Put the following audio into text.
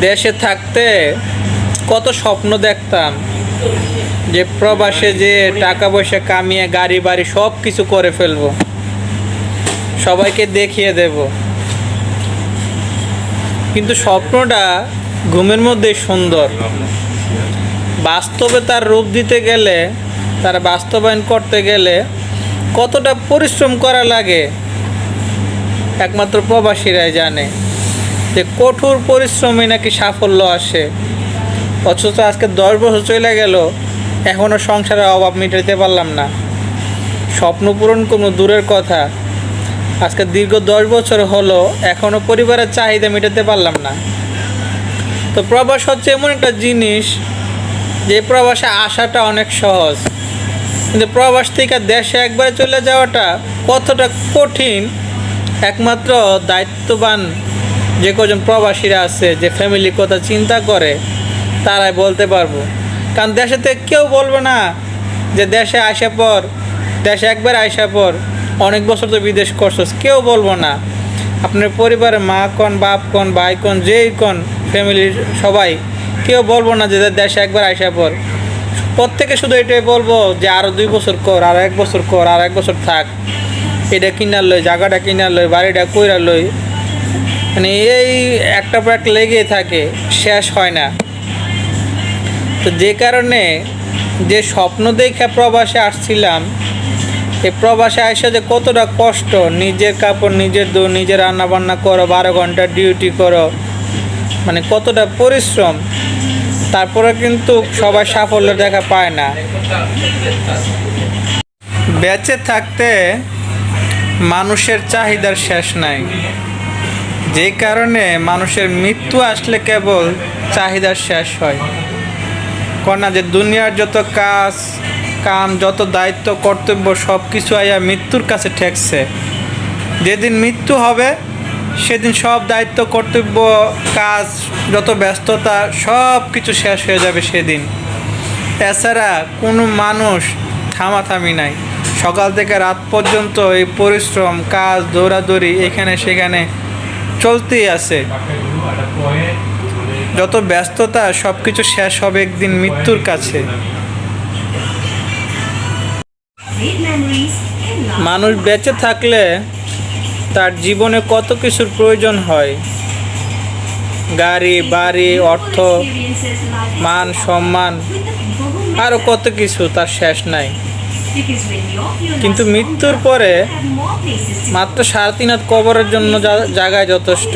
দেশে থাকতে কত স্বপ্ন দেখতাম যে প্রবাসে যে টাকা পয়সা কামিয়ে গাড়ি, বাড়ি সব কিছু করে ফেলব। সবাইকে দেখিয়ে দেব। কিন্তু স্বপ্নটা ঘুমের মধ্যে সুন্দর। বাস্তবে তার রূপ দিতে গেলে, তার বাস্তবায়ন করতে গেলে কতটা পরিশ্রম করা লাগে, একমাত্র প্রবাসীরাই জানে। যে কঠোর পরিশ্রমে নাকি সাফল্য আসে। অথচ আজকে দশ বছর চলে গেল এখনও সংসারের অভাব মেটাতে পারলাম না। স্বপ্ন পূরণ কোনো দূরের কথা। আজকে দীর্ঘ দশ বছর হলো এখনও পরিবারের চাহিদা মেটাতে পারলাম না। তো প্রবাস হচ্ছে এমন একটা জিনিস যে প্রবাসে আসাটা অনেক সহজ। কিন্তু প্রবাস থেকে দেশে একবারে চলে যাওয়াটা কতটা কঠিন, একমাত্র দায়িত্ববান যে কজন প্রবাসীরা আছে, যে ফ্যামিলি কথা চিন্তা করে, তারাই বলতে পারব। কারণ দেশেতে কেউ বলবে না যে দেশে আসা পর, দেশে একবার আসা পর অনেক বছর তো বিদেশ করছস, কেউ বলব না। আপনার পরিবারের মা কন, বাপ কন, ভাই কন, যেই কন ফ্যামিলির সবাই, কেউ বলব না যে দেশে একবার আসা পর। প্রত্যেকে শুধু এটাই বলব যে আরও দুই বছর কর, আর এক বছর কর, আর এক বছর থাক। এটা কিনার লই, জায়গাটা কিনার লই, বাড়িটা কইরা লই মানে এই একটা পর একটা লেগেই থাকে, শেষ হয় না। তো যে কারণে যে স্বপ্ন দেখে প্রবাসে আসছিলাম, এ প্রবাসে আসে যে কতটা কষ্ট, নিজের কাপড়, নিজের দো, নিজের রান্না বান্না করো, বারো ঘণ্টা ডিউটি করো মানে কতটা পরিশ্রম, তারপরে কিন্তু সবাই সাফল্য দেখা পায় না। বেঁচে থাকতে মানুষের চাহিদার শেষ নাই। যে কারণে মানুষের মৃত্যু আসলে কেবল চাহিদার শেষ হয়। কন্যা, যে দুনিয়ার যত কাজ, কাম, যত দায়িত্ব, কর্তব্য সব কিছু আইয়া মৃত্যুর কাছে ঠেকছে। যেদিন মৃত্যু হবে, সেদিন সব দায়িত্ব, কর্তব্য, কাজ, যত ব্যস্ততা সব কিছু শেষ হয়ে যাবে সেদিন। এছাড়া কোনো মানুষ থামাথামি নাই। সকাল থেকে রাত পর্যন্ত এই পরিশ্রম, কাজ, দৌড়াদৌড়ি, এখানে সেখানে চলতেই আছে। যত ব্যস্ততা সব কিছু শেষ হবে একদিন মৃত্যুর কাছে. মানুষ বেঁচে থাকলে তার জীবনে কত কিছুর প্রয়োজন হয়। গাড়ি, বাড়ি, অর্থ, মান, সম্মান আরও কত কিছু তার শেষ নাই। কিন্তু মৃত্যুর পরে মাত্র সাড়ে তিন কবরের জন্য জায়গায় যথেষ্ট।